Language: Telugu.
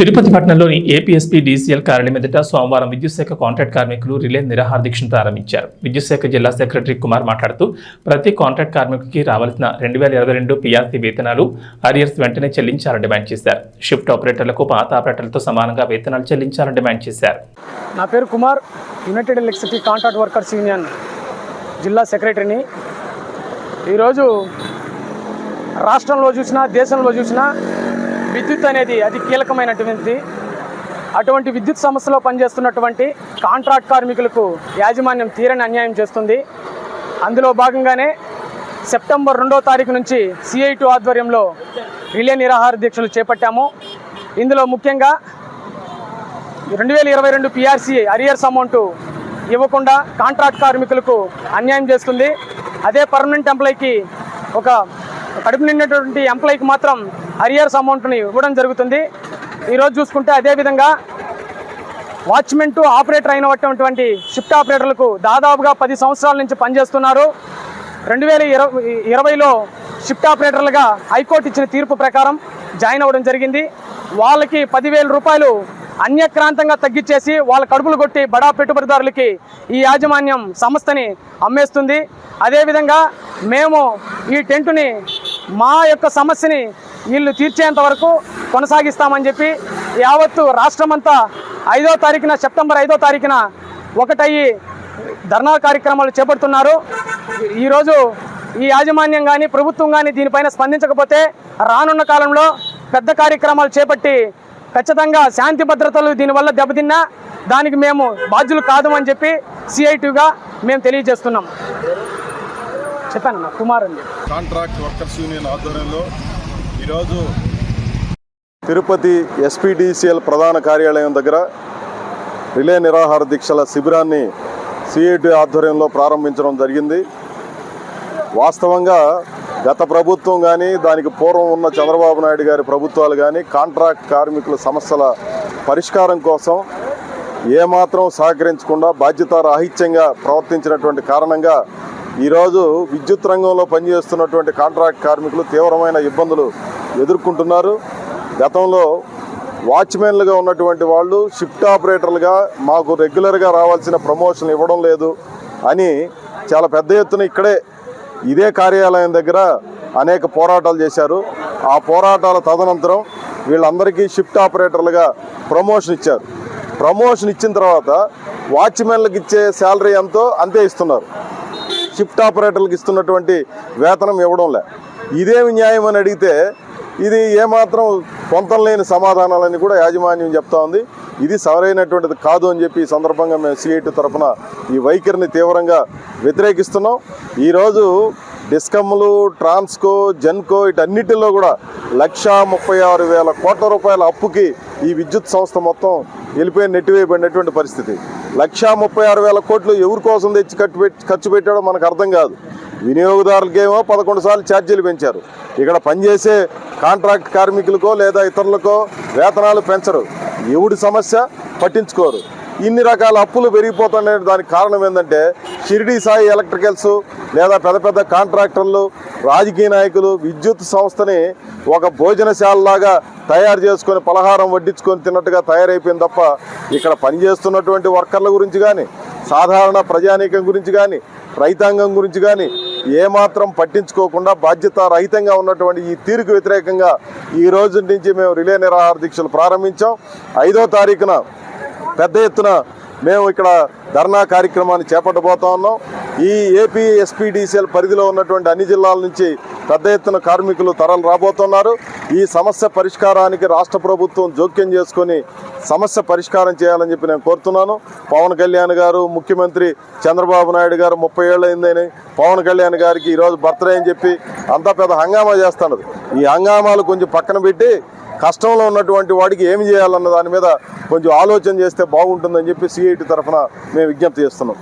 తిరుపతి పట్టణంలోని ఏపీఎస్పీ డీసీఎల్ కార్యాలయం ఎదుట సోమవారం విద్యుత్ శాఖ కాంట్రాక్ట్ కార్మికులు రిలే నిరాహార దీక్షను ప్రారంభించారు. విద్యుత్ శాఖ జిల్లా సెక్రటరీ కుమార్ మాట్లాడుతూ ప్రతి కాంట్రాక్ట్ కార్మికుడికి రావాల్సిన రెండు వేల ఇరవై రెండు పీఆర్సీ వేతనాలు అరియర్స్ వెంటనే చెల్లించాలని డిమాండ్ చేశారు. షిఫ్ట్ ఆపరేటర్లకు పాత ఆపరేటర్లతో సమానంగా వేతనాలు చెల్లించాలని డిమాండ్ చేశారు. నా పేరు Kumar united electricity contract workers union జిల్లా సెక్రటరీని. ఈరోజు రాష్ట్రంలో చూసినా దేశంలో చూసినా విద్యుత్ అనేది అది కీలకమైనటువంటిది. అటువంటి విద్యుత్ సంస్థలో పనిచేస్తున్నటువంటి కాంట్రాక్ట్ కార్మికులకు యాజమాన్యం తీరని అన్యాయం చేస్తుంది. అందులో భాగంగానే సెప్టెంబర్ రెండో తారీఖు నుంచి సిఐటి ఆధ్వర్యంలో రిలే నిరాహార దీక్షలు చేపట్టాము. ఇందులో ముఖ్యంగా రెండు వేల ఇరవై రెండు పిఆర్సీ అరియర్స్ అమౌంట్ ఇవ్వకుండా కాంట్రాక్ట్ కార్మికులకు అన్యాయం చేస్తుంది. అదే పర్మనెంట్ ఎంప్లాయీకి ఒక కడుపు నిండినటువంటి ఎంప్లాయీకి మాత్రం అరియర్స్ అమౌంట్ని ఇవ్వడం జరుగుతుంది. ఈరోజు చూసుకుంటే అదేవిధంగా వాచ్మెన్ టు ఆపరేటర్ అయినటువంటి షిఫ్ట్ ఆపరేటర్లకు దాదాపుగా పది సంవత్సరాల నుంచి పనిచేస్తున్నారు. రెండు వేల ఇరవై ఇరవైలో షిఫ్ట్ ఆపరేటర్లుగా హైకోర్టు ఇచ్చిన తీర్పు ప్రకారం జాయిన్ అవ్వడం జరిగింది. వాళ్ళకి పదివేల రూపాయలు అన్యక్రాంతంగా తగ్గించేసి వాళ్ళ కడుపులు కొట్టి బడా పెట్టుబడిదారులకి ఈ యాజమాన్యం సంస్థని అమ్మేస్తుంది. అదేవిధంగా మేము ఈ టెంటుని మా యొక్క సమస్యని వీళ్ళు తీర్చేంత వరకు కొనసాగిస్తామని చెప్పి యావత్తు రాష్ట్రమంతా ఐదో తారీఖున సెప్టెంబర్ ఐదో తారీఖున ఒకటయ్యి ధర్నా కార్యక్రమాలు చేపడుతున్నారు. ఈరోజు ఈ యాజమాన్యం కానీ ప్రభుత్వం కానీ దీనిపైన స్పందించకపోతే రానున్న కాలంలో పెద్ద కార్యక్రమాలు చేపట్టి ఖచ్చితంగా శాంతి భద్రతలు దీనివల్ల దెబ్బతిన్నా దానికి మేము బాధ్యులు కాదు అని చెప్పి సిఐటిగా మేము తెలియజేస్తున్నాం. చెప్పాను కుమార్ అండి కాంట్రాక్ట్ వర్కర్స్ యూనియన్ ఆధ్వర్యంలో ఈరోజు తిరుపతి ఎస్పీడీసీఎల్ ప్రధాన కార్యాలయం దగ్గర రిలే నిరాహార దీక్షల శిబిరాన్ని సిఐటి ఆధ్వర్యంలో ప్రారంభించడం జరిగింది. వాస్తవంగా గత ప్రభుత్వం కానీ దానికి పూర్వం ఉన్న చంద్రబాబు నాయుడు గారి ప్రభుత్వాలు కానీ కాంట్రాక్ట్ కార్మికుల సమస్యల పరిష్కారం కోసం ఏమాత్రం సహకరించకుండా బాధ్యత రాహిత్యంగా ప్రవర్తించినటువంటి కారణంగా ఈరోజు విద్యుత్ రంగంలో పనిచేస్తున్నటువంటి కాంట్రాక్ట్ కార్మికులు తీవ్రమైన ఇబ్బందులు ఎదుర్కొంటున్నారు. గతంలో వాచ్మెన్లుగా ఉన్నటువంటి వాళ్ళు షిఫ్ట్ ఆపరేటర్లుగా మాకు రెగ్యులర్గా రావాల్సిన ప్రమోషన్ ఇవ్వడం లేదు అని చాలా పెద్ద ఎత్తున ఇక్కడే ఇదే కార్యాలయం దగ్గర అనేక పోరాటాలు చేశారు. ఆ పోరాటాల తదనంతరం వీళ్ళందరికీ షిఫ్ట్ ఆపరేటర్లుగా ప్రమోషన్ ఇచ్చారు. ప్రమోషన్ ఇచ్చిన తర్వాత వాచ్మెన్లకు ఇచ్చే శాలరీ ఎంతో అంతే ఇస్తున్నారు. షిఫ్ట్ ఆపరేటర్లకు ఇస్తున్నటువంటి వేతనం ఇవ్వడం లే ఇదేమి న్యాయం అని అడిగితే ఇది ఏమాత్రం పొంతలేని సమాధానాలని కూడా యాజమాన్యం చెప్తా ఉంది. ఇది సరైనటువంటిది కాదు అని చెప్పి ఈ సందర్భంగా మేము సిఐటి తరఫున ఈ వైఖరిని తీవ్రంగా వ్యతిరేకిస్తున్నాం. ఈరోజు డిస్కమ్లు ట్రాన్స్కో జెన్కో వీటన్నిటిలో కూడా లక్షా ముప్పై ఆరు వేల కోట్ల రూపాయల అప్పుకి ఈ విద్యుత్ సంస్థ మొత్తం వెళ్ళిపోయి నెట్టివేయబడినటువంటి పరిస్థితి. లక్షా ముప్పై ఆరు వేల కోట్లు ఎవరి కోసం తెచ్చి ఖర్చు పెట్టి ఖర్చు పెట్టాడో మనకు అర్థం కాదు. వినియోగదారులకేమో పదకొండు సార్లు ఛార్జీలు పెంచారు. ఇక్కడ పనిచేసే కాంట్రాక్ట్ కార్మికులకో లేదా ఇతరులకో వేతనాలు పెంచరు. ఎవడి సమస్య పట్టించుకోరు. ఇన్ని రకాల అప్పులు పెరిగిపోతున్నాయి దానికి కారణం ఏంటంటే షిరిడి సాయి ఎలక్ట్రికల్స్ లేదా పెద్ద పెద్ద కాంట్రాక్టర్లు రాజకీయ నాయకులు విద్యుత్ సంస్థని ఒక భోజనశాలలాగా తయారు చేసుకొని పలహారం వడ్డించుకొని తిన్నట్టుగా తయారైపోయింది తప్ప ఇక్కడ పనిచేస్తున్నటువంటి వర్కర్ల గురించి కానీ సాధారణ ప్రజానీకం గురించి కానీ రైతాంగం గురించి కానీ ఏమాత్రం పట్టించుకోకుండా బాధ్యత రహితంగా ఉన్నటువంటి ఈ తీరుకు వ్యతిరేకంగా ఈ రోజు నుంచి మేము రిలే నిరాహార దీక్షలు ప్రారంభించాం. ఐదో తారీఖున పెద్ద ఎత్తున మేము ఇక్కడ ధర్నా కార్యక్రమాన్ని చేపట్టబోతా ఉన్నాం. ఈ ఏపీ ఎస్పీడీసీఎల్ పరిధిలో ఉన్నటువంటి అన్ని జిల్లాల నుంచి పెద్ద ఎత్తున కార్మికులు తరలి రాబోతున్నారు. ఈ సమస్య పరిష్కారానికి రాష్ట్ర ప్రభుత్వం జోక్యం చేసుకొని సమస్య పరిష్కారం చేయాలని చెప్పి నేను కోరుతున్నాను. పవన్ కళ్యాణ్ గారు ముఖ్యమంత్రి చంద్రబాబు నాయుడు గారు ముప్పై ఏళ్ళు అయిందని పవన్ కళ్యాణ్ గారికి ఈరోజు బర్త్డే అని చెప్పి అంతా పెద్ద హంగామా చేస్తున్నారు. ఈ హంగామాలు కొంచెం పక్కన పెట్టి కష్టంలో ఉన్నటువంటి వాడికి ఏమి చేయాలన్న దాని మీద కొంచెం ఆలోచన చేస్తే బాగుంటుందని చెప్పి సిఐటి తరఫున మేము విజ్ఞప్తి చేస్తున్నాం.